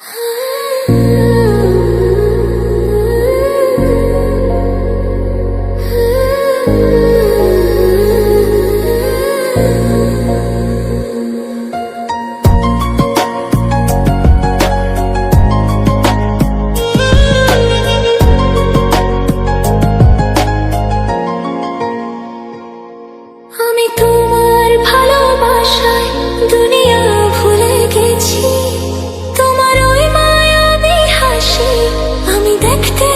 আমি দেখতে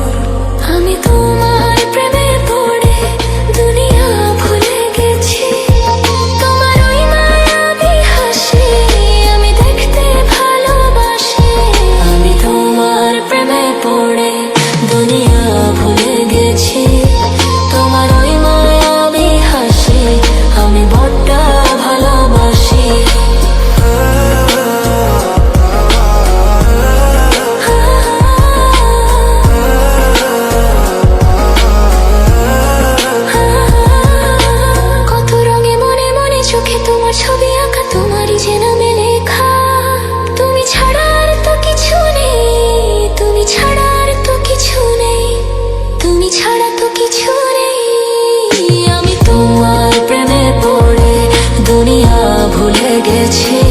ছাড়া কিছু নেই। আমি তোমার প্রেমে পড়ে, দুনিয়া ভুলে গেছি।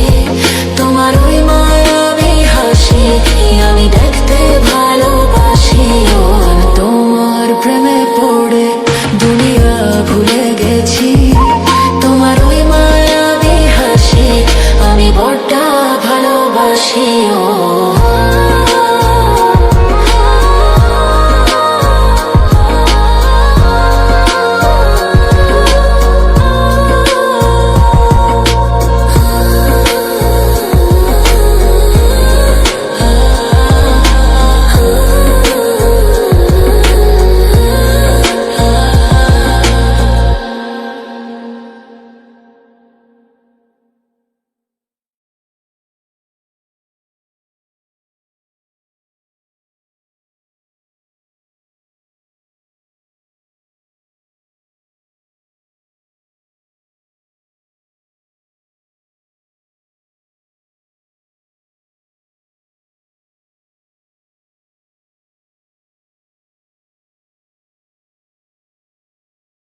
তোমার আমি ভালোবাসি। তোমার প্রেমে পড়ে, দুনিয়া ভুলে গেছি। তোমার আমি ভালোবাসি। ও